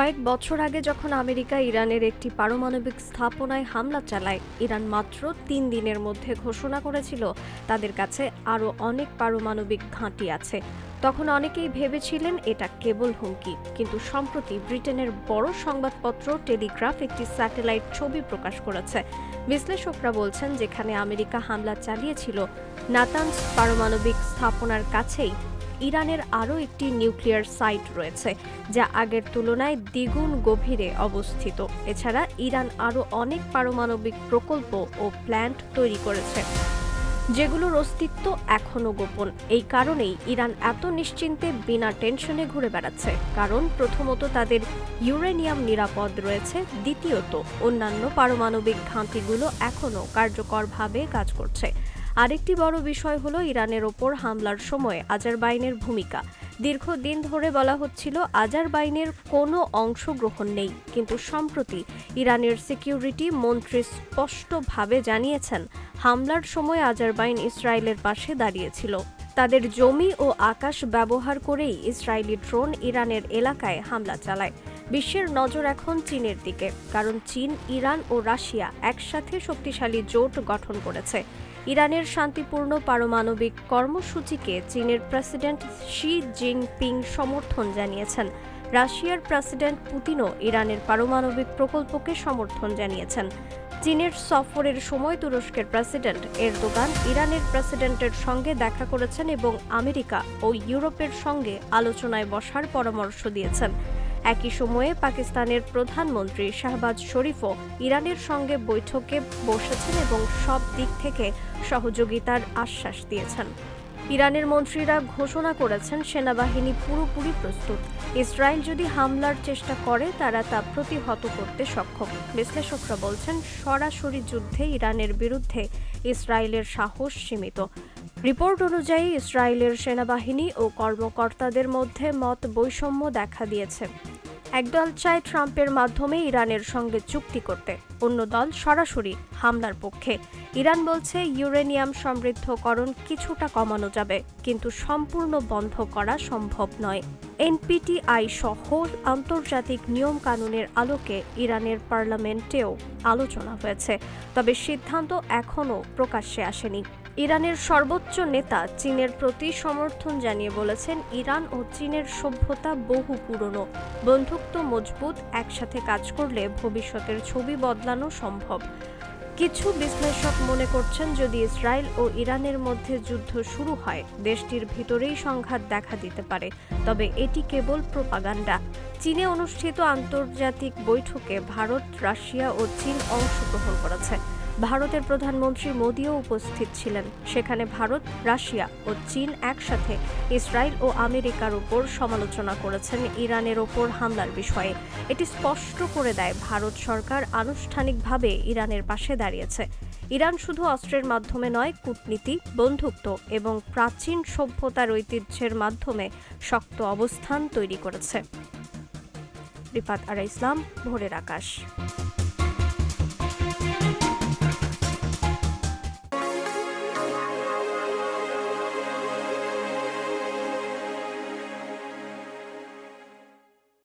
কয়েক বছর আগে যখন আমেরিকা ইরানের একটি পারমাণবিক স্থাপনায় হামলা চালায়, ইরান মাত্র তিন দিনের মধ্যে ঘোষণা করেছিল তাদের কাছে আরও অনেক পারমাণবিক ঘাঁটি আছে। তখন অনেকেই ভেবেছিলেন এটা কেবল হুমকি, কিন্তু সম্প্রতি ব্রিটেনের বড় সংবাদপত্র টেলিগ্রাফ একটি স্যাটেলাইট ছবি প্রকাশ করেছে। বিশ্লেষকরা বলছেন, যেখানে আমেরিকা হামলা চালিয়েছিল নাতানস পারমাণবিক স্থাপনার কাছেই ইরানের আরও একটি নিউক্লিয়ার সাইট রয়েছে, যা আগের তুলনায় দ্বিগুণ গভীরে অবস্থিত। এছাড়া ইরান আরও অনেক পারমাণবিক প্রকল্প ও প্ল্যান্ট তৈরি করেছে, যেগুলোর অস্তিত্ব এখনও গোপন। এই কারণেই ইরান এত নিশ্চিন্তে বিনা টেনশনে ঘুরে বেড়াচ্ছে, কারণ প্রথমত তাদের ইউরেনিয়াম নিরাপদ রয়েছে, দ্বিতীয়ত অন্যান্য পারমাণবিক ঘাঁটিগুলো এখনও কার্যকরভাবে কাজ করছে। আরেকটি বড় বিষয় হলো ইরানের ওপর হামলার সময় আজারবাইনের ভূমিকা। দীর্ঘদিন ধরে বলা হচ্ছিল আজারবাইনের কোনো অংশগ্রহণ নেই, কিন্তু সম্প্রতি ইরানের সিকিউরিটি মন্ত্রী স্পষ্টভাবে জানিয়েছেন, হামলার সময় আজারবাইন ইসরায়েলের পাশে দাঁড়িয়েছিল। তাদের জমি ও আকাশ ব্যবহার করেই ইসরায়েলি ড্রোন ইরানের এলাকায় হামলা চালায়। বিশ্বের নজর এখন চীনের দিকে, কারণ চীন, ইরান ও রাশিয়া একসাথে শক্তিশালী জোট গঠন করেছে। ইরানের শান্তিপূর্ণ পারমাণবিক কর্মসূচিকে চীনের প্রেসিডেন্ট শি জিনপিং সমর্থন জানিয়েছেন। রাশিয়ার প্রেসিডেন্ট পুতিনও ইরানের পারমাণবিক প্রকল্পকে সমর্থন জানিয়েছেন। চীনের সফরের সময় তুরস্কের প্রেসিডেন্ট এরদোগান ইরানের প্রেসিডেন্টের সঙ্গে দেখা করেছেন এবং আমেরিকা ও ইউরোপের সঙ্গে আলোচনায় বসার পরামর্শ দিয়েছেন। একই সময়ে পাকিস্তানের প্রধানমন্ত্রী শাহবাজ শরীফও ইরানের সঙ্গে বৈঠকে বসেছেন এবং সব দিক থেকে সহযোগিতার আশ্বাস দিয়েছেন। ইরানের মন্ত্রীরা ঘোষণা করেছেন, সেনাবাহিনী পুরোপুরি প্রস্তুত। ইসরায়েল যদি হামলার চেষ্টা করে, তারা তা প্রতিহত করতে সক্ষম। বিশ্লেষকরা বলছেন, সরাসরি যুদ্ধে ইরানের বিরুদ্ধে ইসরায়েলের সাহস সীমিত। রিপোর্ট অনুযায়ী, ইসরায়েলের সেনাবাহিনী ও কর্মকর্তাদের মধ্যে মত বৈষম্য দেখা দিয়েছে। একদল চায় ট্রাম্পের মাধ্যমে ইরানের সঙ্গে চুক্তি করতে। অন্য দল সরাসরি হামলার পক্ষে। ইরান বলছে, ইউরেনিয়াম সমৃদ্ধকরণ কিছুটা কমানো যাবে, কিন্তু সম্পূর্ণ বন্ধ করা সম্ভব নয়। এনপিটিআই সহ আন্তর্জাতিক নিয়ম কানুনের আলোকে ইরানের পার্লামেন্টেও আলোচনা হয়েছে, তবে সিদ্ধান্ত এখনও প্রকাশ্যে আসেনি। ইরানের সর্বোচ্চ নেতা চীনের প্রতি সমর্থন জানিয়ে বলেছেন, ইরান ও চীনের সভ্যতা বহু পুরনো। বন্ধুত্ব মজবুত, একসাথে কাজ করলে ভবিষ্যতের ছবি বদলানো সম্ভব। কিছু বিশ্লেষক মনে করছেন, যদি ইসরায়েল ও ইরানের মধ্যে যুদ্ধ শুরু হয়, দেশটির ভিতরেই সংঘাত দেখা দিতে পারে। তবে এটি কেবল প্রোপাগান্ডা। চীনে অনুষ্ঠিত আন্তর্জাতিক বৈঠকে ভারত, রাশিয়া ও চীন অংশগ্রহণ করেছে। ভারতের প্রধানমন্ত্রী মোদিও উপস্থিত ছিলেন। সেখানে ভারত, রাশিয়া ও চীন একসাথে ইসরায়েল ও আমেরিকার উপর সমালোচনা করেছেন ইরানের ওপর হামলার বিষয়ে। এটি স্পষ্ট করে দেয়, ভারত সরকার আনুষ্ঠানিকভাবে ইরানের পাশে দাঁড়িয়েছে। ইরান শুধু অস্ত্রের মাধ্যমে নয়, কূটনীতি, বন্ধুত্ব এবং প্রাচীন সভ্যতার ঐতিহ্যের মাধ্যমে শক্ত অবস্থান তৈরি করেছে। রিফাত আরা ইসলাম, ভোরের আকাশ।